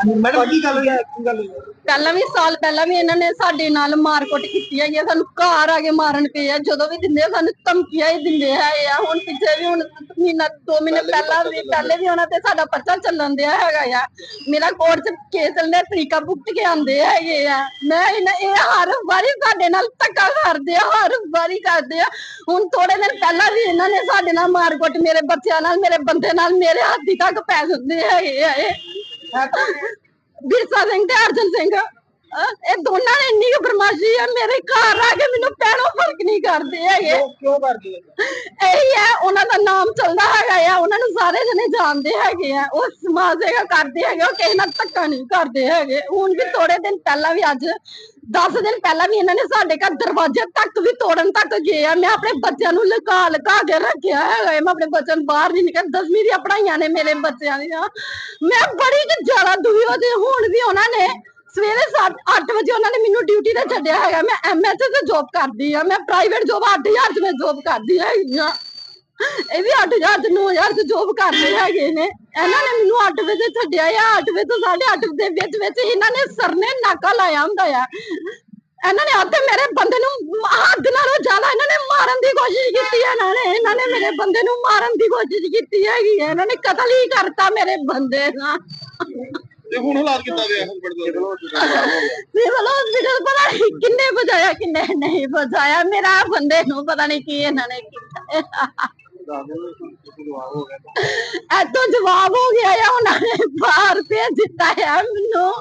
Madam ਕੀ ਗੱਲ ਹੋਈ ਹੈ ਕੀ ਗੱਲ ਹੋਈ ਹੈ? ਪਹਿਲਾਂ ਵੀ ਸਾਲ ਪਹਿਲਾਂ ਵੀ ਇਹਨਾਂ ਨੇ ਸਾਡੇ ਨਾਲ ਮਾਰਕੁੱਟ ਕੀਤੀ ਹੈਗੀ ਸਾਨੂੰ ਘਰ ਆ ਕੇ ਮਾਰਨ ਪਏ ਆ ਜਦੋਂ ਵੀ ਦਿੰਦੇ ਆ ਸਾਨੂੰ ਧਮਕੀਆਂ ਹੀ ਦਿੰਦੇ ਹੈਗੇ ਆ ਹੁਣ ਪਿੱਛੇ ਵੀ ਹੁਣ ਮਹੀਨਾ ਦੋ ਮਹੀਨੇ ਪਹਿਲਾਂ ਵੀ ਪਹਿਲੇ ਵੀ ਉਹਨਾਂ ਤੇ ਸਾਡਾ ਪਰਚਾ ਚੱਲਣ ਦਿਆ ਹੈਗਾ ਆ ਮੇਰਾ ਕੋਰਟ 'ਚ ਕੇਸ ਚੱਲਦਾ ਤਰੀਕਾ ਭੁਗਤ ਕੇ ਆਂਦੇ ਹੈਗੇ ਆ ਮੈਂ ਇਹਨਾਂ ਇਹ ਹਰ ਵਾਰੀ ਸਾਡੇ ਨਾਲ ਧੱਕਾ ਕਰਦੇ ਆ ਹਰ ਵਾਰੀ ਕਰਦੇ ਆ ਹੁਣ ਥੋੜੇ ਦਿਨ ਪਹਿਲਾਂ ਵੀ ਇਹਨਾਂ ਨੇ ਸਾਡੇ ਨਾਲ ਮਾਰਕੁੱਟ ਮੇਰੇ ਬੱਚਿਆਂ ਨਾਲ ਮੇਰੇ ਬੰਦੇ ਨਾਲ ਮੇਰੇ ਹੱਥੀ ਤੱਕ ਪੈ ਜਾਂਦੇ ਹੈਗੇ ਆ ਹੈ ਇਹ? ਬਿਰਸਾ ਸਿੰਘ ਤੇ ਅਰਜਨ ਸਿੰਘ। ਇਹ ਦੋਨਾਂ ਨੇ ਇੰਨੀ ਬਰਮਾਸ਼ੀ ਆ ਮੇਰੇ ਘਰ ਆ ਕੇ ਮੈਨੂੰ ਪੈਰੋਂ ਫ਼ਰਕ ਨਹੀਂ ਕਰਦੇ ਹੈਗੇ। ਕਿਉਂ ਕਰਦੀ ਇਹੀ ਹੈ ਉਹਨਾਂ ਦਾ ਨਾਮ ਚੱਲਦਾ ਉਹਨਾਂ ਨੂੰ ਸਾਰੇ ਜਣੇ ਜਾਣਦੇ ਹੈਗੇ ਆ, ਉਹ ਸਮਾਜ ਸੇਵਾ ਕਰਦੇ ਹੈਗੇ, ਉਹ ਕਿਸੇ ਨਾਲ ਧੱਕਾ ਨਹੀਂ ਕਰਦੇ ਹੈਗੇ। ਹੁਣ ਵੀ ਥੋੜੇ ਦਿਨ ਪਹਿਲਾਂ ਵੀ ਅੱਜ 10 ਦਿਨ ਪਹਿਲਾਂ ਵੀ ਇਹਨਾਂ ਨੇ ਸਾਡੇ ਘਰ ਦਰਵਾਜ਼ੇ ਤੱਕ ਵੀ ਤੋੜਨ ਤੱਕ ਗਏ ਆ। ਮੈਂ ਆਪਣੇ ਬੱਚਿਆਂ ਨੂੰ ਲੁਕਾ ਲੁਕਾ ਕੇ ਰੱਖਿਆ ਹੈਗਾ ਮੈਂ ਆਪਣੇ ਬੱਚਿਆਂ ਨੂੰ ਬਾਹਰ ਨਹੀਂ ਨਿਕਲ ਦਸਵੀਂ ਦੀਆਂ ਪੜਾਈਆਂ ਨੇ ਮੇਰੇ ਬੱਚਿਆਂ ਦੀਆਂ। ਮੈਂ ਬੜੀ ਜ਼ਿਆਦਾ ਦੁਖੀ ਹੋ ਤੇ ਹੁਣ ਵੀ ਉਹਨਾਂ ਨੇ ਸਵੇਰੇ 8 ਵਜੇ ਉਹਨਾਂ ਨੇ ਮੈਨੂੰ ਡਿਊਟੀ ਤੇ ਛੱਡਿਆ ਹੈਗਾ। ਮੈਂ ਐਮਐਸ ਤੇ ਜੌਬ ਕਰਦੀ ਆ। ਮੈਂ ਪ੍ਰਾਈਵੇਟ ਜੌਬ 8000 ਚ ਮੈਂ ਜੌਬ ਕਰਦੀ ਹੈਗੀ ਆ। ਇਹ ਵੀ 8000 ਤੇ 9000 ਚ ਜੌਬ ਕਰਦੇ ਹੈਗੇ ਨੇ। ਇਹਨਾਂ ਨੇ ਮੈਨੂੰ 8 ਵਜੇ ਛੱਡਿਆ ਆ 8 ਵਜੇ ਤੋਂ 8:30 ਦੇ ਵਿੱਚ ਵਿੱਚ ਇਹਨਾਂ ਨੇ ਸਰ ਨੇ ਨਾਕਾ ਲਾਇਆ ਹੁੰਦਾ ਆ। ਇਹਨਾਂ ਨੇ ਅੱਧੇ ਮੇਰੇ ਬੰਦੇ ਨੂੰ ਹੱਦ ਨਾਲੋਂ ਜ਼ਿਆਦਾ ਇਹਨਾਂ ਨੇ ਮਾਰਨ ਦੀ ਕੋਸ਼ਿਸ਼ ਕੀਤੀ ਹੈ ਇਹਨਾਂ ਨੇ। ਇਹਨਾਂ ਨੇ ਮੇਰੇ ਬੰਦੇ ਨੂੰ ਮਾਰਨ ਦੀ ਕੋਸ਼ਿਸ਼ ਕੀਤੀ ਹੈਗੀ ਹੈ ਇਹਨਾਂ ਨੇ ਕਤਲ ਹੀ ਕਰਤਾ ਮੇਰੇ ਬੰਦੇ ਦਾ। ਤੇ ਹੁਣ ਹਾਲਾਤ ਕਿੱਦਾਂ ਦੇ ਹਸਪੀਟਲ ਦੇ ਹਸਪੀਟਲ ਪਤਾ ਨਹੀਂ ਕਿੰਨੇ ਬਜਾਇਆ ਕਿੰਨੇ ਨਹੀਂ ਬਜਾਇਆ ਮੇਰਾ ਬੰਦੇ ਨੂੰ ਪਤਾ ਨਹੀਂ ਕੀ ਇਹਨਾਂ ਨੇ ਕੀਤਾ ਐਤੋਂ ਜਵਾਬ ਹੋ ਗਿਆ ਆ ਉਹਨਾਂ ਨੇ ਬਾਹਰ ਭੇਜ ਦਿੱਤਾ ਆ ਮੈਨੂੰ।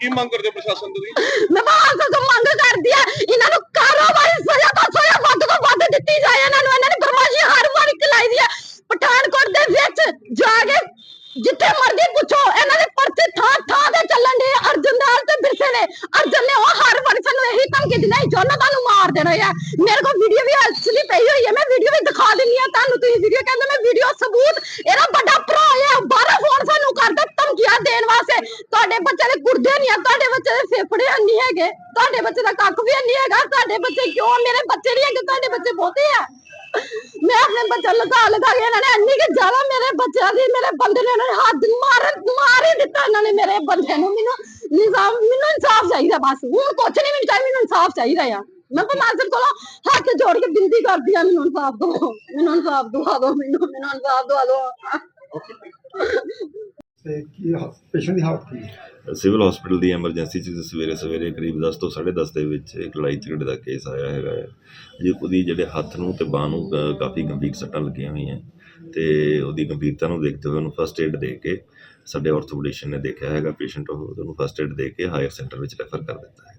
ਕੀ ਮੰਗ ਕਰਦੇ ਹੋ ਪ੍ਰਸ਼ਾਸਨ ਤੋਂ ਤੁਸੀਂ? ਮੈਂ ਬਾਹਰ ਤੋਂ ਮੰਗ ਕਰਦੀ ਆ ਇਹਨਾਂ ਨੂੰ ਕਾਰੋਬਾਰੀ ਸਜ਼ਾ ਤੋਂ ਸਜ਼ਾ ਵੱਧ ਤੋਂ ਵੱਧ ਦਿੱਤੀ ਜਾਏ ਇਹਨਾਂ ਨੂੰ ਇਹਨਾਂ ਨੇ ਬਰਮਾਸ਼ੀ ਹਰ ਵਾਰ ਖਿਲਾਈ ਦੀ ਆ। ਪਠਾਨਕੋਟ ਦੇ ਵਿੱਚ ਜਾ ਕੇ ਜਿੱਥੇ ਮਰਜ਼ੀ ਪੁੱਛੋ ਇਹਨਾਂ ਦੇ ਪਰਚੇ ਥਾਂ ਥਾਂ ਤੇ ਚੱਲਣ ਦੇ ਅਰਜਨ ਦਾਸ ਤੇ ਬਿਰਸੇ ਨੇ। ਅਰਜਨ ਨੇ ਉਹ ਹਰ ਵਾਰ ਸਾਨੂੰ ਇਹੀ ਧਮਕੀ ਦਿੰਦਾ ਸੀ ਜੋਨਾ ਤੁਹਾਨੂੰ ਮਾਰ ਦੇਣਾ ਆ। ਮੇਰੇ ਕੋਲ ਵੀਡੀਓ ਵੀ ਐਕਚੁਅਲੀ ਪਈ ਹੋਈ ਹੈ ਮੈਂ ਵੀਡੀਓ ਵੀ ਦਿਖਾ ਦਿੰਨੀ ਆ ਤੁਹਾਨੂੰ ਤੁਸੀਂ ਵੀਡੀਓ ਕਹਿੰਦੇ ਮੈਂ ਵੀਡੀਓ ਸਬੂਤ, ਇਹਦਾ ਵੱਡਾ ਭਰਾ ਆ, ਬਾਹਰ ਫੋਨ ਸਾਨੂੰ ਕਰਦਾ, ਧਮਕੀਆਂ ਦੇਣ ਵਾਸਤੇ। ਤੁਹਾਡੇ ਬੱਚੇ ਦੇ ਗੁਰਦੇ ਨਹੀਂ ਆ, ਤੁਹਾਡੇ ਬੱਚੇ ਦੇ ਫੇਫੜੇ ਨਹੀਂ ਹੈਗੇ। ਤੁਹਾਡੇ ਬੱਚੇ ਦਾ ਕੱਖ ਵੀ ਨਹੀਂ ਹੈਗਾ, ਤੁਹਾਡੇ ਬੱਚੇ ਕਿਉਂ ਮੇਰੇ ਬੱਚੇ ਨਹੀਂ ਹੈਗੇ, ਤੁਹਾਡੇ ਬੱਚੇ ਬਹੁਤੇ ਆ। ਮੈਂ ਆਪਣੇ ਬੱਚਾ ਲਗਾ ਲਗਾ ਕੇ ਇਹਨਾਂ ਨੇ ਇੰਨੀ ਕਿ ਜ਼ਿਆਦਾ ਮੇਰੇ ਬੱਚਿਆਂ ਦੀ, ਮੇਰੇ ਬੰਦੇ ਨੇ ਇਹਨਾਂ ਨੇ ਹੱਥ ਮਾਰਨ ਮਾਰ ਹੀ ਦਿੱਤਾ ਇਹਨਾਂ ਨੇ ਮੇਰੇ ਬੰਦੇ ਨੂੰ। ਮੈਨੂੰ ਨਿਜ਼ਾਮ ਮੈਨੂੰ ਇਨਸਾਫ ਚਾਹੀਦਾ ਬਸ। ਹੁਣ ਕੁਛ ਨਹੀਂ ਮੈਨੂੰ ਚਾਹੀਦਾ ਮੈਨੂੰ ਇਨਸਾਫ ਚਾਹੀਦਾ ਆ। ਮੈਂ ਪਰਮਾਤਮਾ ਕੋਲੋਂ ਜੋੜ ਕੇ ਬੇਨਤੀ ਕਰਦੀ ਆ ਮੈਨੂੰ ਇਨਸਾਫ ਦਿਓ ਮੈਨੂੰ ਇਨਸਾਫ ਦਵਾ ਦਿਓ ਮੈਨੂੰ ਮੈਨੂੰ ਇਨਸਾਫ ਦਵਾ ਦਿਓ। ਤੇ ਕੀ ਪੇਸ਼ੈਂਟ ਦੀ ਹਾਲਤ ਕੀ ਹੈ? ਸਿਵਲ ਹਸਪੀਟਲ ਦੀ ਐਮਰਜੈਂਸੀ 'ਚ ਸਵੇਰੇ ਸਵੇਰੇ ਕਰੀਬ 10 ਤੋਂ 10:30 ਦੇ ਵਿੱਚ ਇੱਕ ਲੜਾਈ ਝਗੜੇ ਦਾ ਕੇਸ ਆਇਆ ਹੈਗਾ ਹੈ। ਜੀ ਉਹਦੀ ਜਿਹੜੇ ਹੱਥ ਨੂੰ ਤੇ ਬਾਹ ਨੂੰ ਅ, ਕਾਫੀ ਗੰਭੀਰ ਸੱਟਾਂ ਲੱਗੀਆਂ ਹੋਈਆਂ ਤੇ ਉਹਦੀ ਗੰਭੀਰਤਾ ਨੂੰ ਦੇਖਦੇ ਹੋਏ ਉਹਨੂੰ ਫਸਟ ਏਡ ਦੇ ਕੇ ਸਾਡੇ ਆਰਥੋਪੈਡਿਸ਼ਨ ਨੇ ਦੇਖਿਆ ਹੈਗਾ ਪੇਸ਼ੈਂਟ ਉਹ ਉਹਨੂੰ ਫਸਟ ਏਡ ਦੇ ਕੇ ਹਾਇਰ ਸੈਂਟਰ ਵਿੱਚ ਰੈਫਰ ਕਰ ਦਿੱਤਾ ਹੈ।